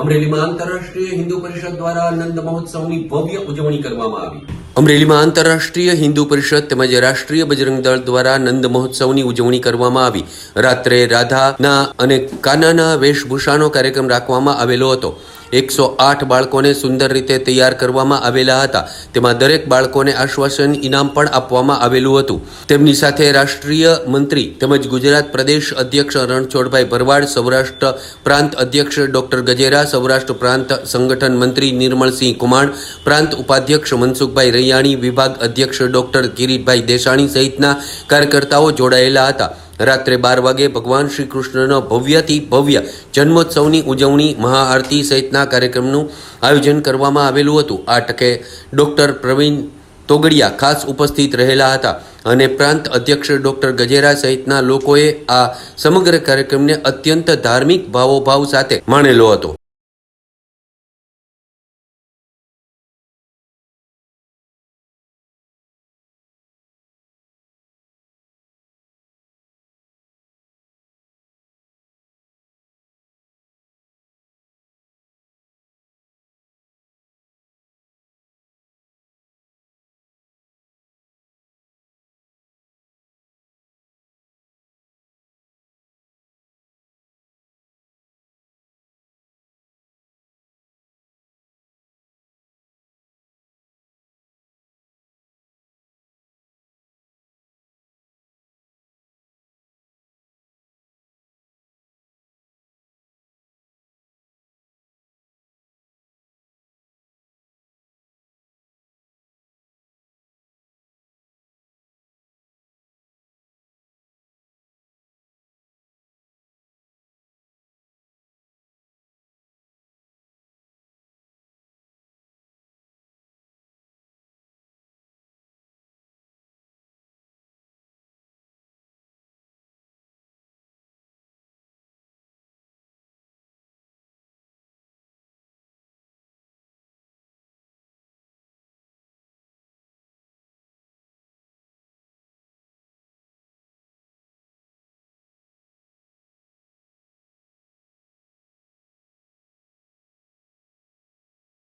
અમરેલીમાં આંતરરાષ્ટ્રીય હિન્દુ પરિષદ દ્વારા આનંદ મહોત્સવની ભવ્ય ઉજવણી કરવામાં આવી. અમરેલીમાં આંતરરાષ્ટ્રીય હિન્દુ પરિષદ તેમજ રાષ્ટ્રીય બજરંગ દળ દ્વારા નંદ મહોત્સવની ઉજવણી કરવામાં આવી. રાત્રે રાધાના અને કાનાના વેશભૂષાનો કાર્યક્રમ રાખવામાં આવેલો હતો. એકસો આઠ બાળકોને સુંદર રીતે તૈયાર કરવામાં આવેલા હતા. તેમાં દરેક બાળકોને આશ્વાસન ઇનામ પણ આપવામાં આવેલું હતું. તેમની સાથે રાષ્ટ્રીય મંત્રી તેમજ ગુજરાત પ્રદેશ અધ્યક્ષ રણછોડભાઈ ભરવાડ, સૌરાષ્ટ્ર પ્રાંત અધ્યક્ષ ડોક્ટર ગજેરા, સૌરાષ્ટ્ર પ્રાંત સંગઠન મંત્રી નિર્મળસિંહ કુમાર, પ્રાંત ઉપાધ્યક્ષ મનસુખભાઈ રૈયાણી, વિભાગ અધ્યક્ષ ડોક્ટર કિરીટભાઈ દેસાણી સહિતના કાર્યકર્તાઓ જોડાયેલા હતા. રાત્રે બાર વાગે ભગવાન શ્રી કૃષ્ણનો ભવ્યથી ભવ્ય જન્મોત્સવની ઉજવણી મહાઆરતી સહિતના કાર્યક્રમનું આયોજન કરવામાં આવેલું હતું. આ ટકે ડૉક્ટર પ્રવીણ તોગડિયા ખાસ ઉપસ્થિત રહેલા હતા અને પ્રાંત અધ્યક્ષ ડૉક્ટર ગજેરા સહિતના લોકોએ આ સમગ્ર કાર્યક્રમને અત્યંત ધાર્મિક ભાવોભાવ સાથે માણેલો હતો.